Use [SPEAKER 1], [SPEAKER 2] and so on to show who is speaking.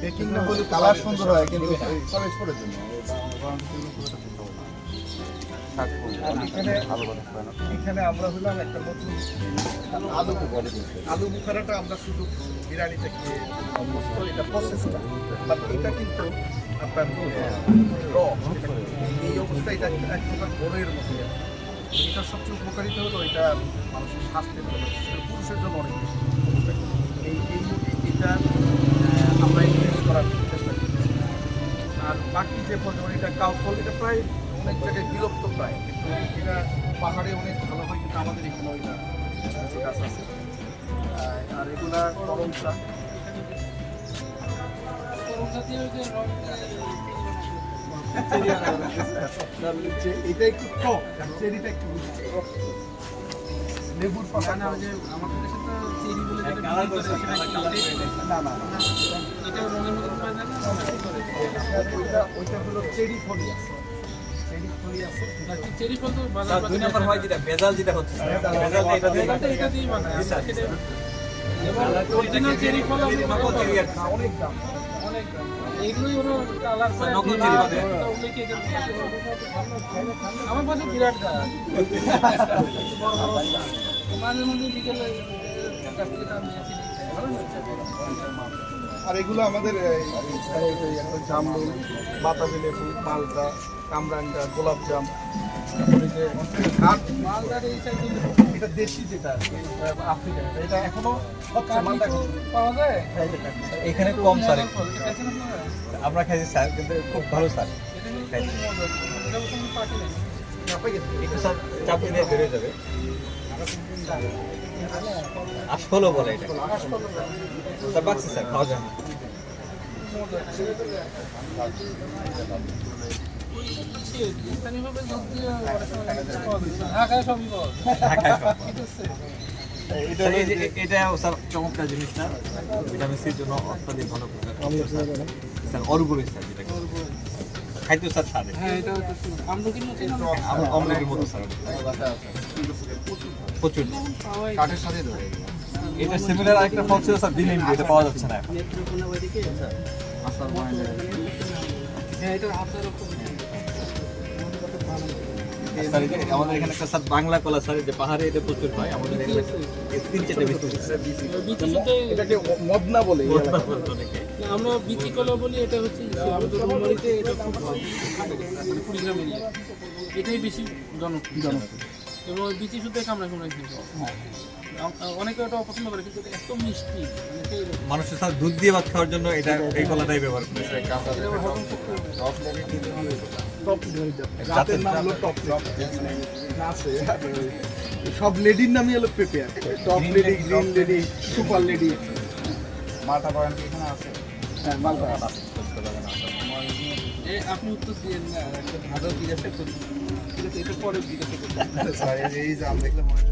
[SPEAKER 1] Packing না হলে colour সুন্দর হয় কিন্তু সব এক্সপোর্টের জন্য
[SPEAKER 2] এখানে আমরা হলাম একটা নতুন
[SPEAKER 1] আলু
[SPEAKER 2] আলু বুখারাটা আমরা শুধু বিরিয়ানিতে খেয়ে এটা প্রসেসটা বাট এটা কিন্তু আপনার এই অবস্থায় এটা এক প্রকার বড়ের মতো এটা সবচেয়ে উপকারিতা হলো এটা মানুষের স্বাস্থ্যের জন্য পুরুষের জন্য অনেক আর বাকি যে যেমন এটা কাউ ফল এটা প্রায় অনেক জায়গায় বিলুপ্ত প্রায়। কিন্তু এটা পাহাড়ে অনেক ভালো হয় কিন্তু আমাদের এখানে ওইটা গাছ আছে। আর এগুলা গরম চা এটা একটু টক চেরিটা একটু লেবুর পাতা। না যে আমাদের দেশে তো চেরি বলে কি না না না। এটা রঙের মতো না ওইটা ওইটা হলো চেরি ফলি আছে অনেক দাম।
[SPEAKER 3] এইগুলোই হলো কালার। আমার পাশে বিরাট মাঝে মাঝে বিকেলে
[SPEAKER 2] আর এগুলো আমাদের জামরুল বাতাবি লেবু মালটা কামরাঙ্গা গোলাপ জাম তারপরে যে কাঠ
[SPEAKER 3] মালদার এই সাইডে
[SPEAKER 2] এটা দেশি যেটা আফ্রিকা এটা এখনও
[SPEAKER 3] পাওয়া যায়।
[SPEAKER 4] এখানে কম স্যার আমরা খাইছি স্যার কিন্তু খুব ভালো স্যার। একটু স্যার চাপ দিলে বেড়ে যাবে আশফলও বলে এটা। স্যার বাক্সি স্যার খাওয়া যায় এটা স্যার চমৎকার জিনিসটা। ভিটামিন সির জন্য অত্যাধিক ভালো স্যার অরগুরি স্যার খাইতে স্যার
[SPEAKER 3] হ্যাঁ, হচ্ছে আমলকির মতো।
[SPEAKER 4] স্যার প্রচুর।
[SPEAKER 1] কাঠের সাথে ধরে
[SPEAKER 4] এটা সিমিলার আরেকটা ফল ছিল স্যার দিলেন এটা পাওয়া যাচ্ছে না এখন।
[SPEAKER 1] পয়েন্ট
[SPEAKER 3] হ্যাঁ, এটা হাতের
[SPEAKER 4] আমাদের এখানে একটা স্যার বাংলা কলা স্যার যে পাহাড়ে এটা প্রচুর হয় আমাদের এখানে তিন চারটে
[SPEAKER 2] এটাকে মদনা বলে
[SPEAKER 3] আমরা বিচি কলা বলি এটা হচ্ছে আমাদের রুমারিতে এটা খুব ভালো মানে কুড়িগ্রাম এরিয়া। এটাই বেশি জনপ্রিয়। এবং ওই বিচি শুদ্ধ কামড়া কামড়া কিন্তু অনেকে ওটা অপছন্দ করে কিন্তু এত মিষ্টি। মানে।
[SPEAKER 4] মানুষের স্যার দুধ দিয়ে ভাত খাওয়ার জন্য এটা এই কলাটাই ব্যবহার করে
[SPEAKER 2] নাম হলো টপ সব লেডির নামই হলো পেপে top lady green lady super lady
[SPEAKER 1] মালটা পয়েন্ট এখানে আছে?
[SPEAKER 2] হ্যাঁ মালটা
[SPEAKER 3] আপনি উত্তর দিয়ে না একটা ভালো জিজ্ঞাসা করুন ঠিক আছে এটা পরে জিজ্ঞাসা করুন
[SPEAKER 1] এই যে জাম দেখলে মনে